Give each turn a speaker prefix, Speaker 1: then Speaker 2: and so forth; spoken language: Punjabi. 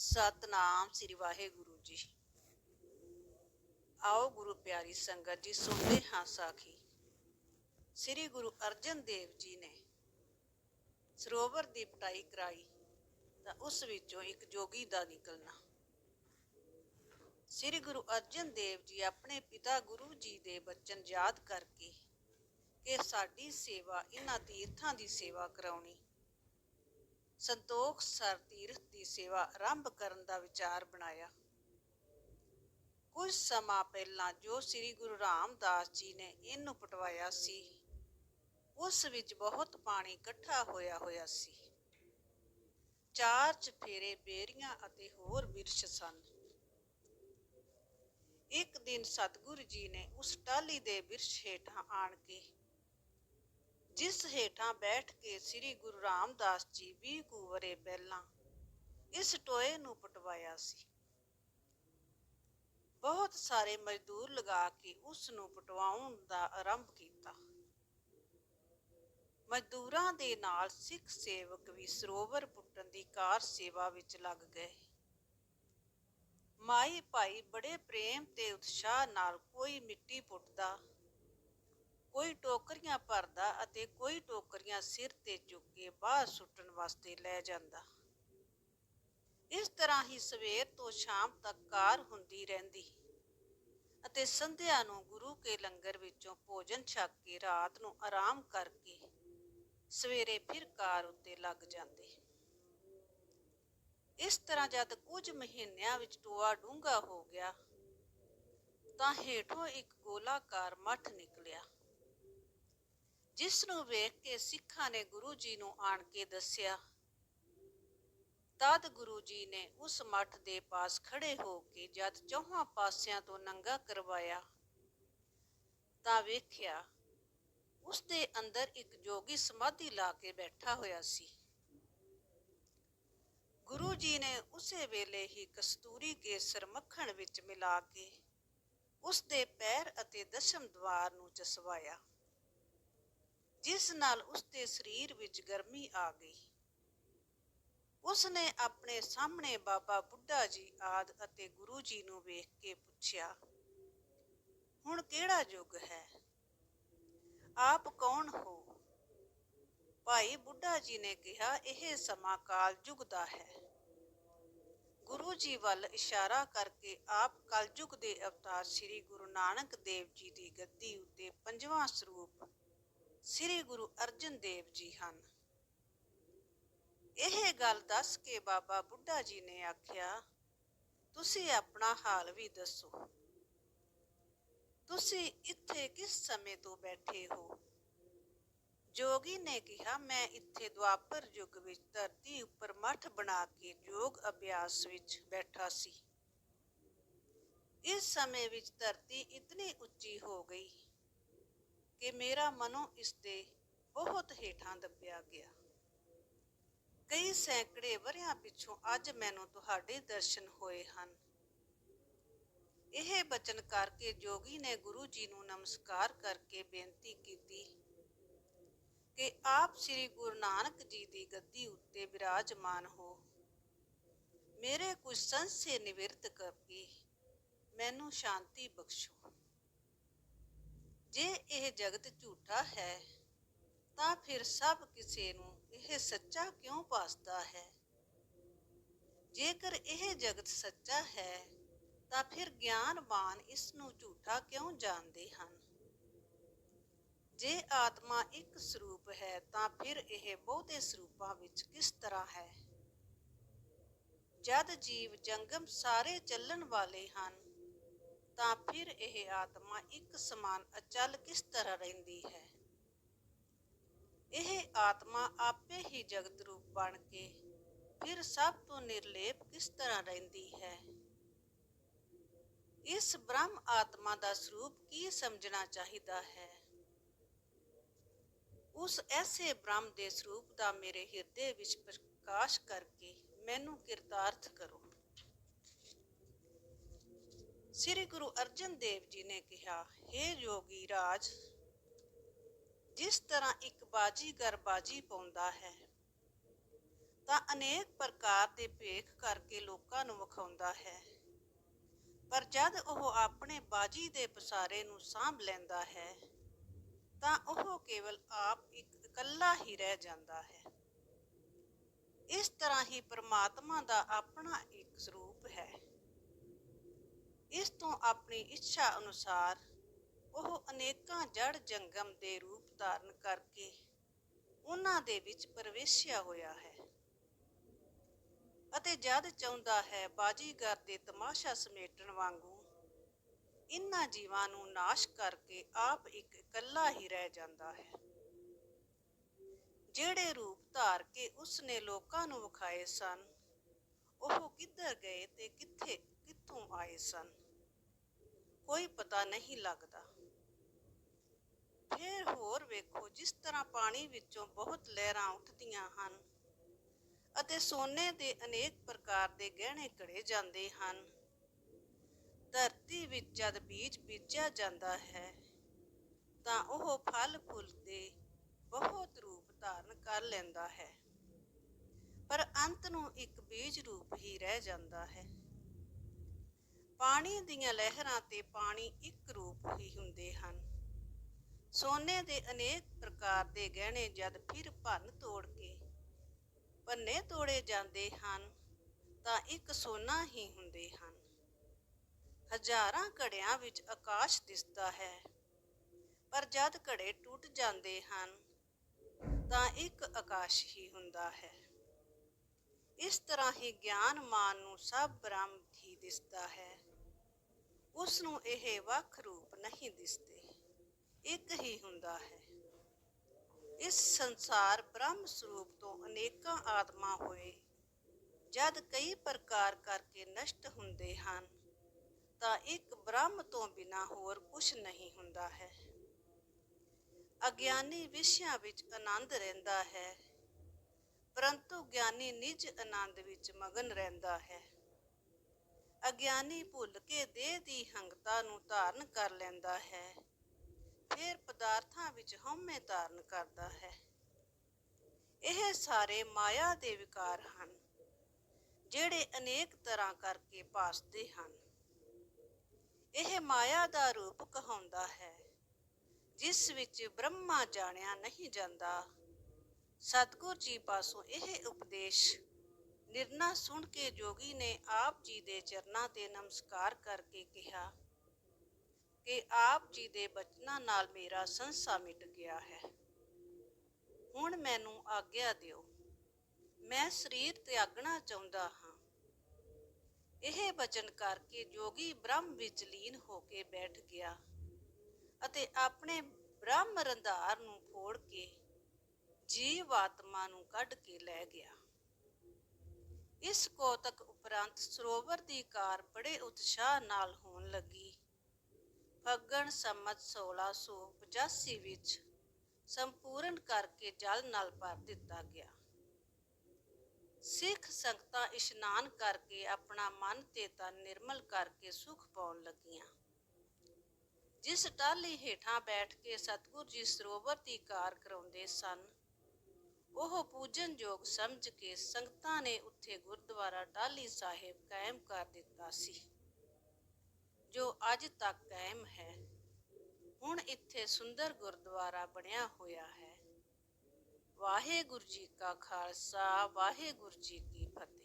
Speaker 1: ਸਤਨਾਮ ਸ੍ਰੀ ਵਾਹਿਗੁਰੂ ਜੀ। ਆਓ ਗੁਰੂ ਪਿਆਰੀ ਸੰਗਤ ਜੀ, ਸੁਣਦੇ ਹਾਂ ਸਾਖੀ। ਸ੍ਰੀ ਗੁਰੂ ਅਰਜਨ ਦੇਵ ਜੀ ਨੇ ਸਰੋਵਰ ਦੀ ਪਟਾਈ ਕਰਾਈ, ਤਾਂ ਉਸ ਵਿੱਚੋਂ ਇੱਕ ਜੋਗੀ ਦਾ ਨਿਕਲਣਾ। ਸ੍ਰੀ ਗੁਰੂ ਅਰਜਨ ਦੇਵ ਜੀ ਆਪਣੇ ਪਿਤਾ ਗੁਰੂ ਜੀ ਦੇ ਬਚਨ ਯਾਦ ਕਰਕੇ ਕਿ ਸਾਡੀ ਸੇਵਾ ਇਹਨਾਂ ਤੀਰਥਾਂ ਦੀ ਸੇਵਾ ਕਰਾਉਣੀ ਸੰਤੋਖ ਸਰ ਤੀਰਥ ਦੀ ਸੇਵਾ ਆਰੰਭ ਕਰਨ ਦਾ ਵਿਚਾਰ ਬਣਾਇਆ। ਕੁਝ ਸਮਾਂ ਪਹਿਲਾਂ ਜੋ ਸ੍ਰੀ ਗੁਰੂ ਰਾਮਦਾਸ ਜੀ ਨੇ ਇਹਨੂੰ ਪਟਵਾਇਆ ਸੀ, ਉਸ ਵਿੱਚ ਬਹੁਤ ਪਾਣੀ ਇਕੱਠਾ ਹੋਇਆ ਹੋਇਆ ਸੀ। ਚਾਰ ਚਫੇਰੇ ਬੇਰੀਆਂ ਅਤੇ ਹੋਰ ਬਿਰਛ ਸਨ। ਇੱਕ ਦਿਨ ਸਤਿਗੁਰੂ ਜੀ ਨੇ ਉਸ ਟਾਲੀ ਦੇ ਬਿਰਸ਼ ਹੇਠਾਂ ਆਣ ਕੇ ਜਿਸ ਹੇਠਾਂ ਬੈਠ ਕੇ ਸ੍ਰੀ ਗੁਰੂ ਰਾਮਦਾਸ ਜੀ ਵੀਹ ਕੁ ਵਰੇ ਪਹਿਲਾਂ ਇਸ ਟੋਏ ਨੂੰ ਪਟਵਾਇਆ ਸੀ। ਬਹੁਤ ਸਾਰੇ ਮਜ਼ਦੂਰ ਲਗਾ ਕੇ ਉਸ ਨੂੰ ਪਟਵਾਉਣ ਦਾ ਆਰੰਭ ਕੀਤਾ। ਮਜ਼ਦੂਰਾਂ ਦੇ ਨਾਲ ਸਿੱਖ ਸੇਵਕ ਵੀ ਸਰੋਵਰ ਪੁੱਟਣ ਦੀ ਕਾਰ ਸੇਵਾ ਵਿੱਚ ਲੱਗ ਗਏ। ਮਾਈ ਭਾਈ ਬੜੇ ਪ੍ਰੇਮ ਤੇ ਉਤਸ਼ਾਹ ਨਾਲ ਕੋਈ ਮਿੱਟੀ ਪੁੱਟਦਾ ਕੋਈ ਟੋਕਰੀਆਂ ਭਰਦਾ ਅਤੇ ਕੋਈ ਟੋਕਰੀਆਂ ਸਿਰ ਤੇ ਚੁੱਕ ਕੇ ਬਾਹਰ ਸੁੱਟਣ ਵਾਸਤੇ ਲੈ ਜਾਂਦਾ। ਇਸ ਤਰ੍ਹਾਂ ਹੀ ਸਵੇਰ ਤੋਂ ਸ਼ਾਮ ਤੱਕ ਕਾਰ ਹੁੰਦੀ ਰਹਿੰਦੀ। ਅਤੇ ਸੰਧਿਆ ਨੂੰ ਗੁਰੂ ਕੇ ਲੰਗਰ ਵਿੱਚੋਂ ਭੋਜਨ ਛਕ ਕੇ ਰਾਤ ਨੂੰ ਆਰਾਮ ਕਰਕੇ ਸਵੇਰੇ ਫਿਰ ਕਾਰ ਉੱਤੇ ਲੱਗ ਜਾਂਦੇ। ਇਸ ਤਰ੍ਹਾਂ ਜਦ ਕੁਝ ਮਹੀਨਿਆਂ ਵਿੱਚ ਟੋਆ ਡੂੰਘਾ ਹੋ ਗਿਆ, ਤਾਂ ਹੇਠੋਂ ਇੱਕ ਗੋਲਾਕਾਰ ਮੱਠ ਨਿਕਲਿਆ। ਜਿਸ ਨੂੰ ਵੇਖ ਕੇ ਸਿੱਖਾਂ ਨੇ ਗੁਰੂ ਜੀ ਨੂੰ ਆਣ ਕੇ ਦੱਸਿਆ, ਤਦ ਗੁਰੂ ਜੀ ਨੇ ਉਸ ਮੱਠ ਦੇ ਪਾਸ ਖੜੇ ਹੋ ਕੇ ਜਦ ਚੌਹਾਂ ਪਾਸਿਆਂ ਤੋਂ ਨੰਗਾ ਕਰਵਾਇਆ, ਤਾਂ ਵੇਖਿਆ ਉਸ ਦੇ ਅੰਦਰ ਇੱਕ ਜੋਗੀ ਸਮਾਧੀ ਲਾ ਕੇ ਬੈਠਾ ਹੋਇਆ ਸੀ। ਗੁਰੂ ਜੀ ਨੇ ਉਸੇ ਵੇਲੇ ਹੀ ਕਸਤੂਰੀ ਕੇਸਰ ਮੱਖਣ ਵਿੱਚ ਮਿਲਾ ਕੇ ਉਸ ਦੇ ਪੈਰ ਅਤੇ ਦਸ਼ਮ ਦਵਾਰ ਨੂੰ ਚਸਵਾਇਆ। ਜਿਸ ਨਾਲ ਉਸ ਦੇ ਸਰੀਰ ਵਿੱਚ ਗਰਮੀ ਆ ਗਈ। ਉਸ ਨੇ ਆਪਣੇ ਸਾਹਮਣੇ ਬਾਬਾ ਬੁੱਢਾ ਜੀ ਆਦ ਅਤੇ ਗੁਰੂ ਜੀ ਨੂੰ ਵੇਖ ਕੇ ਪੁੱਛਿਆ, ਹੁਣ ਕਿਹੜਾ ਯੁੱਗ ਹੈ? ਆਪ ਕੌਣ ਹੋ? ਭਾਈ ਬੁੱਢਾ ਜੀ ਨੇ ਕਿਹਾ, ਇਹ ਸਮਾਂ ਕਾਲ ਯੁੱਗ ਦਾ ਹੈ। ਗੁਰੂ ਜੀ ਵੱਲ ਇਸ਼ਾਰਾ ਕਰਕੇ ਆਪ ਕਲਯੁਗ ਦੇ ਅਵਤਾਰ ਸ੍ਰੀ ਗੁਰੂ ਨਾਨਕ ਦੇਵ ਜੀ ਦੀ ਗੱਦੀ ਉੱਤੇ ਪੰਜਵਾਂ ਸਰੂਪ ਸ੍ਰੀ ਗੁਰੂ ਅਰਜਨ ਦੇਵ ਜੀ ਹਨ। ਇਹ ਗੱਲ ਦੱਸ ਕੇ ਬਾਬਾ ਬੁੱਢਾ ਜੀ ਨੇ ਆਖਿਆ, ਤੁਸੀਂ ਆਪਣਾ ਹਾਲ ਵੀ ਦੱਸੋ। ਤੁਸੀਂ ਇੱਥੇ ਕਿਸ ਸਮੇਂ ਤੋਂ ਬੈਠੇ ਹੋ? ਜੋਗੀ ਨੇ ਕਿਹਾ, ਮੈਂ ਇੱਥੇ ਦੁਆਪਰ ਯੁੱਗ ਵਿੱਚ ਧਰਤੀ ਉੱਪਰ ਮੱਠ ਬਣਾ ਕੇ ਯੋਗ ਅਭਿਆਸ ਵਿੱਚ ਬੈਠਾ ਸੀ। ਇਸ ਸਮੇਂ ਵਿੱਚ ਧਰਤੀ ਇਤਨੀ ਉੱਚੀ ਹੋ ਗਈ ਕਿ ਮੇਰਾ ਮਨੋਂ ਇਸ ਦੇ ਬਹੁਤ ਹੇਠਾਂ ਦੱਬਿਆ ਗਿਆ। ਕਈ ਸੈਂਕੜੇ ਵਰਿਆਂ ਪਿੱਛੋਂ ਅੱਜ ਮੈਨੂੰ ਤੁਹਾਡੇ ਦਰਸ਼ਨ ਹੋਏ ਹਨ। ਇਹ ਬਚਨ ਕਰਕੇ ਜੋਗੀ ਨੇ ਗੁਰੂ ਜੀ ਨੂੰ ਨਮਸਕਾਰ ਕਰਕੇ ਬੇਨਤੀ ਕੀਤੀ ਕਿ ਆਪ ਸ੍ਰੀ ਗੁਰੂ ਨਾਨਕ ਜੀ ਦੀ ਗੱਦੀ ਉੱਤੇ ਵਿਰਾਜਮਾਨ ਹੋ। ਮੇਰੇ ਕੁਝ ਸੰਸੇ ਨਿਵਰਤ ਕਰਕੇ ਮੈਨੂੰ ਸ਼ਾਂਤੀ ਬਖਸ਼ੋ। ਜੇ ਇਹ ਜਗਤ ਝੂਠਾ ਹੈ, ਤਾਂ ਫਿਰ ਸਭ ਕਿਸੇ ਨੂੰ ਇਹ ਸੱਚਾ ਕਿਉਂ ਪਾਸਦਾ ਹੈ? ਜੇਕਰ ਇਹ ਜਗਤ ਸੱਚਾ ਹੈ, ਤਾਂ ਫਿਰ ਗਿਆਨਵਾਨ ਇਸ ਨੂੰ ਝੂਠਾ ਕਿਉਂ ਜਾਣਦੇ ਹਨ? ਜੇ ਆਤਮਾ ਇੱਕ ਸਰੂਪ ਹੈ, ਤਾਂ ਫਿਰ ਇਹ ਬਹੁਤੇ ਸਰੂਪਾਂ ਵਿੱਚ ਕਿਸ ਤਰ੍ਹਾਂ ਹੈ? ਜਦ ਜੀਵ ਜੰਗਮ ਸਾਰੇ ਚੱਲਣ ਵਾਲੇ ਹਨ ਤਾਂ ਫਿਰ ਇਹ ਆਤਮਾ ਇੱਕ ਸਮਾਨ ਅਚਲ ਕਿਸ ਤਰ੍ਹਾਂ ਰਹਿੰਦੀ ਹੈ? ਇਹ ਆਤਮਾ ਆਪੇ ਹੀ ਜਗਤ ਰੂਪ ਬਣ ਕੇ ਫਿਰ ਸਭ ਤੋਂ ਨਿਰਲੇਪ ਕਿਸ ਤਰ੍ਹਾਂ ਰਹਿੰਦੀ ਹੈ? ਇਸ ਬ੍ਰਹਮ ਆਤਮਾ ਦਾ ਸਰੂਪ ਕੀ ਸਮਝਣਾ ਚਾਹੀਦਾ ਹੈ? ਉਸ ਐਸੇ ਬ੍ਰਹਮ ਦੇ ਸਰੂਪ ਦਾ ਮੇਰੇ ਹਿਰਦੇ ਵਿੱਚ ਪ੍ਰਕਾਸ਼ ਕਰਕੇ ਮੈਨੂੰ ਕਿਰਤਾਰਥ ਕਰੋ। ਸ੍ਰੀ ਗੁਰੂ ਅਰਜਨ ਦੇਵ ਜੀ ਨੇ ਕਿਹਾ हे ਯੋਗੀ ਰਾਜ, ਜਿਸ ਤਰ੍ਹਾਂ ਇੱਕ ਬਾਜੀਗਰ ਬਾਜੀ ਪਾਉਂਦਾ ਹੈ, ਤਾਂ ਅਨੇਕ ਪ੍ਰਕਾਰ ਦੇ ਭੇਖ ਕਰਕੇ ਲੋਕਾਂ ਨੂੰ ਵਿਖਾਉਂਦਾ ਹੈ। ਪਰ ਜਦ ਉਹ ਆਪਣੇ ਬਾਜੀ ਦੇ ਪਸਾਰੇ ਨੂੰ ਸਾਂਭ ਲੈਂਦਾ ਹੈ, ਤਾਂ ਉਹ ਕੇਵਲ ਆਪ ਇੱਕ ਇਕੱਲਾ ਹੀ ਰਹਿ ਜਾਂਦਾ ਹੈ। ਇਸ ਤਰ੍ਹਾਂ ਹੀ ਪ੍ਰਮਾਤਮਾ ਦਾ ਆਪਣਾ ਇੱਕ ਸਰੂਪ ਹੈ। ਇਸ ਤੋਂ ਆਪਣੀ ਇੱਛਾ ਅਨੁਸਾਰ ਉਹ ਅਨੇਕਾਂ ਜੜ ਜੰਗਮ ਦੇ ਰੂਪ ਧਾਰਨ ਕਰਕੇ ਉਹਨਾਂ ਦੇ ਵਿੱਚ ਪ੍ਰਵੇਸ਼ਿਆ ਹੋਇਆ ਹੈ। ਅਤੇ ਜਦ ਚਾਹੁੰਦਾ ਹੈ ਬਾਜੀਗਰ ਦੇ ਤਮਾਸ਼ਾ ਸਮੇਟਣ ਵਾਂਗੂ ਇਨ੍ਹਾਂ ਜੀਵਾਂ ਨੂੰ ਨਾਸ਼ ਕਰਕੇ ਆਪ ਇੱਕ ਇਕੱਲਾ ਹੀ ਰਹਿ ਜਾਂਦਾ ਹੈ। ਜਿਹੜੇ ਰੂਪ ਧਾਰ ਕੇ ਉਸਨੇ ਲੋਕਾਂ ਨੂੰ ਵਿਖਾਏ ਸਨ, ਉਹ ਕਿੱਧਰ ਗਏ ਤੇ ਕਿੱਥੇ, ਕਿੱਥੋਂ ਆਏ ਸਨ? ਕੋਈ ਪਤਾ ਨਹੀਂ ਲੱਗਦਾ। ਫਿਰ ਹੋਰ ਵੇਖੋ, ਜਿਸ ਤਰ੍ਹਾਂ ਪਾਣੀ ਵਿੱਚੋਂ ਬਹੁਤ ਲਹਿਰਾਂ ਉੱਠਦੀਆਂ ਹਨ ਅਤੇ ਸੋਨੇ ਦੇ ਅਨੇਕ ਪ੍ਰਕਾਰ ਦੇ ਗਹਿਣੇ ਘੜੇ ਜਾਂਦੇ ਹਨ। ਧਰਤੀ ਵਿੱਚ ਜਦ ਬੀਜ ਬੀਜਿਆ ਜਾਂਦਾ ਹੈ, ਤਾਂ ਉਹ ਫਲ ਫੁੱਲ ਦੇ ਬਹੁਤ ਰੂਪ ਧਾਰਨ ਕਰ ਲੈਂਦਾ ਹੈ। ਪਰ ਅੰਤ ਨੂੰ ਇੱਕ ਬੀਜ ਰੂਪ ਹੀ ਰਹਿ ਜਾਂਦਾ ਹੈ। ਪਾਣੀ ਦੀਆਂ ਲਹਿਰਾਂ ਤੇ ਪਾਣੀ ਇੱਕ ਰੂਪ ਹੀ ਹੁੰਦੇ ਹਨ। ਸੋਨੇ ਦੇ ਅਨੇਕ ਪ੍ਰਕਾਰ ਦੇ ਗਹਿਣੇ ਜਦ ਫਿਰ ਭੰਨ ਤੋੜ ਕੇ ਪੰਨੇ ਤੋੜੇ ਜਾਂਦੇ ਹਨ, ਤਾਂ ਇੱਕ ਸੋਨਾ ਹੀ ਹੁੰਦੇ ਹਨ। ਹਜ਼ਾਰਾਂ ਘੜਿਆਂ ਵਿੱਚ ਆਕਾਸ਼ ਦਿਸਦਾ ਹੈ, ਪਰ ਜਦ ਘੜੇ ਟੁੱਟ ਜਾਂਦੇ ਹਨ, ਤਾਂ ਇੱਕ ਆਕਾਸ਼ ਹੀ ਹੁੰਦਾ ਹੈ। ਇਸ ਤਰ੍ਹਾਂ ਹੀ ਗਿਆਨ ਮਾਨ ਨੂੰ ਸਭ ਬ੍ਰਹਮ ਹੀ ਦਿਸਦਾ ਹੈ। ਉਸ ਨੂੰ ਇਹ ਵੱਖ ਰੂਪ ਨਹੀਂ ਦਿਸਦੇ। ਇੱਕ ਹੀ ਹੁੰਦਾ ਹੈ। ਇਸ ਸੰਸਾਰ ਬ੍ਰਹਮ ਸਰੂਪ ਤੋਂ ਅਨੇਕਾਂ ਆਤਮਾ ਹੋਏ, ਜਦ ਕਈ ਪ੍ਰਕਾਰ ਕਰਕੇ ਨਸ਼ਟ ਹੁੰਦੇ ਹਨ, ਤਾਂ ਇੱਕ ਬ੍ਰਹਮ ਤੋਂ ਬਿਨਾ ਹੋਰ ਕੁਝ ਨਹੀਂ ਹੁੰਦਾ ਹੈ। ਅਗਿਆਨੀ ਵਿਸ਼ਿਆਂ ਵਿੱਚ ਆਨੰਦ ਰਹਿੰਦਾ ਹੈ। ਪਰੰਤੂ ਗਿਆਨੀ ਨਿਜ ਆਨੰਦ ਵਿੱਚ ਮਗਨ ਰਹਿੰਦਾ ਹੈ। ਅਗਿਆਨੀ ਭੁੱਲ ਕੇ ਦੇਹ ਦੀ ਹੰਗਤਾ ਨੂੰ ਧਾਰਨ ਕਰ ਲੈਂਦਾ ਹੈ। ਫਿਰ ਪਦਾਰਥਾਂ ਵਿੱਚ ਹਉਮੈ ਧਾਰਨ ਕਰਦਾ ਹੈ। ਇਹ ਸਾਰੇ ਮਾਇਆ ਦੇ ਵਿਕਾਰ ਹਨ, ਜਿਹੜੇ ਅਨੇਕ ਤਰ੍ਹਾਂ ਕਰਕੇ ਭਾਸਦੇ ਹਨ। ਇਹ ਮਾਇਆ ਦਾ ਰੂਪ ਕਹਾਉਂਦਾ ਹੈ, ਜਿਸ ਵਿੱਚ ਬ੍ਰਹਮਾ ਜਾਣਿਆ ਨਹੀਂ ਜਾਂਦਾ। ਸਤਗੁਰ ਜੀ ਪਾਸੋਂ ਇਹ ਉਪਦੇਸ਼ ਨਿਰਣਾ ਸੁਣ ਕੇ ਜੋਗੀ ਨੇ ਆਪ ਜੀ ਦੇ ਚਰਨਾਂ ਤੇ ਨਮਸਕਾਰ ਕਰਕੇ ਕਿਹਾ ਕਿ ਆਪ ਜੀ ਦੇ ਬਚਨਾਂ ਨਾਲ ਮੇਰਾ ਸੰਸਾ ਮਿਟ ਗਿਆ ਹੈ। ਹੁਣ ਮੈਨੂੰ ਆਗਿਆ ਦਿਓ। ਮੈਂ ਸਰੀਰ ਤਿਆਗਣਾ ਚਾਹੁੰਦਾ ਹਾਂ। ਇਹ ਬਚਨ ਕਰਕੇ ਜੋਗੀ ਬ੍ਰਹਮ ਵਿੱਚ ਲੀਨ ਹੋ ਕੇ ਬੈਠ ਗਿਆ ਅਤੇ ਆਪਣੇ ਬ੍ਰਹਮ ਰੰਧਾਰ ਨੂੰ ਫੋੜ ਕੇ ਜੀਵ ਆਤਮਾ ਨੂੰ ਕੱਢ ਕੇ ਲੈ ਗਿਆ। ਇਸ ਕੋਤਕ ਉਪਰੰਤ ਸਰੋਵਰ ਦੀ ਕਾਰ ਬੜੇ ਉਤਸ਼ਾਹ ਨਾਲ ਹੋਣ ਲੱਗੀ। ਫੱਗਣ ਸੰਮਤ 1685 ਵਿੱਚ ਸੰਪੂਰਨ ਕਰਕੇ ਜਲ ਨਾਲ ਭਰ ਦਿੱਤਾ ਗਿਆ। ਸਿੱਖ ਸੰਗਤਾਂ ਇਸ਼ਨਾਨ ਕਰਕੇ ਆਪਣਾ ਮਨ ਤੇ ਤਨ ਨਿਰਮਲ ਕਰਕੇ ਸੁਖ ਪਾਉਣ ਲੱਗੀਆਂ। ਜਿਸ ਟਾਲੀ ਹੇਠਾਂ ਬੈਠ ਕੇ ਸਤਿਗੁਰ ਜੀ ਸਰੋਵਰ ਦੀ ਕਾਰ ਕਰਾਉਂਦੇ ਸਨ ਉਹ ਪੂਜਨਯੋਗ ਸਮਝ ਕੇ ਸੰਗਤਾਂ ਨੇ ਉੱਥੇ ਗੁਰਦੁਆਰਾ ਟਾਲੀ ਸਾਹਿਬ ਕਾਇਮ ਕਰ ਦਿੱਤਾ ਸੀ। ਜੋ ਅੱਜ ਤੱਕ ਕਾਇਮ ਹੈ, ਹੁਣ ਇੱਥੇ ਸੁੰਦਰ ਗੁਰਦੁਆਰਾ ਬਣਿਆ ਹੋਇਆ ਹੈ। ਵਾਹਿਗੁਰੂ ਜੀ ਕਾ ਖਾਲਸਾ, ਵਾਹਿਗੁਰੂ ਜੀ ਕੀ ਫਤਿਹ।